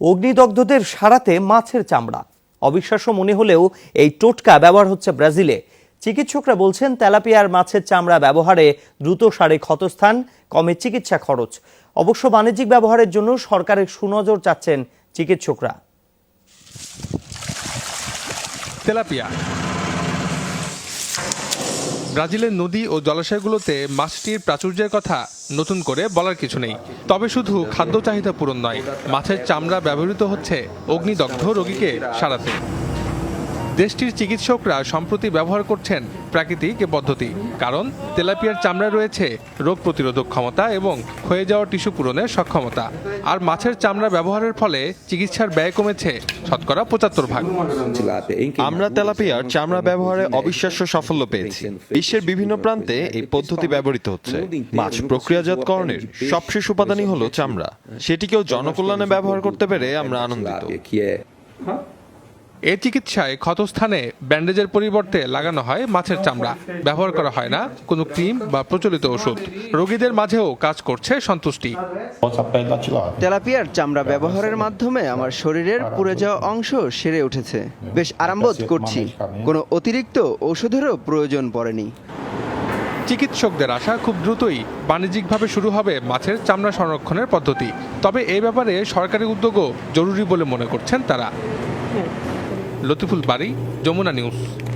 অগ্নিদগ্ধদের সারাতে মাছের চামড়া। অবিশ্বাস্য মনে হলেও এই টোটকা ব্যবহার হচ্ছে ব্রাজিলে। চিকিৎসকরা বলছেন, তেলাপিয়ার মাছের চামড়া ব্যবহারে দ্রুত সারে ক্ষতস্থান, কমে চিকিৎসা খরচ। অবশ্য বাণিজ্যিক ব্যবহারের জন্য সরকারের সুনজর চাচ্ছেন চিকিৎসকরা। তেলাপিয়া। ব্রাজিলের নদী ও জলাশয়গুলোতে মাছটির প্রাচুর্যের কথা নতুন করে বলার কিছু নেই। তবে শুধু খাদ্য চাহিদা পূরণ নয়, মাছের চামড়া ব্যবহৃত হচ্ছে অগ্নিদগ্ধ রোগীকে সারাতে। দেশটির চিকিৎসকরা সম্প্রতি ব্যবহার করছেন প্রাকৃতিক এ পদ্ধতি কারণ তেলাপিয়ার চামড়া রয়েছে রোগ প্রতিরোধক ক্ষমতা এবং ক্ষয়ে যাওয়া টিস্যু পূরণের সক্ষমতা। আর মাছের চামড়া ব্যবহারের ফলে চিকিৎসার ব্যয় কমেছে শতকরা পঁচাত্তর ভাগ। আমরা তেলাপিয়ার চামড়া ব্যবহারে অবিশ্বাস্য সাফল্য পেয়েছি। বিশ্বের বিভিন্ন প্রান্তে এই পদ্ধতি ব্যবহৃত হচ্ছে। মাছ প্রক্রিয়াজাতকরণের সবশেষ উপাদানই হলো চামড়া। সেটিকেও জনকল্যাণে ব্যবহার করতে পেরে আমরা আনন্দিত। এ চিকিৎসায় ক্ষতস্থানে ব্যান্ডেজের পরিবর্তে লাগানো হয় মাছের চামড়া। ব্যবহার করা হয় না কোনো ক্রিম বা প্রচলিত ওষুধ। রোগীদের মাঝেও কাজ করছে সন্তুষ্টি। তেলাপিয়ার চামড়া ব্যবহারের মাধ্যমে আমার শরীরের পুড়ে যাওয়া অংশ সেরে উঠেছে। বেশ আরামবোধ করছি। কোনো অতিরিক্ত ঔষধেরও প্রয়োজন পড়েনি। চিকিৎসকদের আশা খুব দ্রুতই বাণিজ্যিকভাবে শুরু হবে মাছের চামড়া সংরক্ষণের পদ্ধতি। তবে এই ব্যাপারে সরকারি উদ্যোগও জরুরি বলে মনে করছেন তারা। লতিফুল বাড়ি যমুনা নিউজ।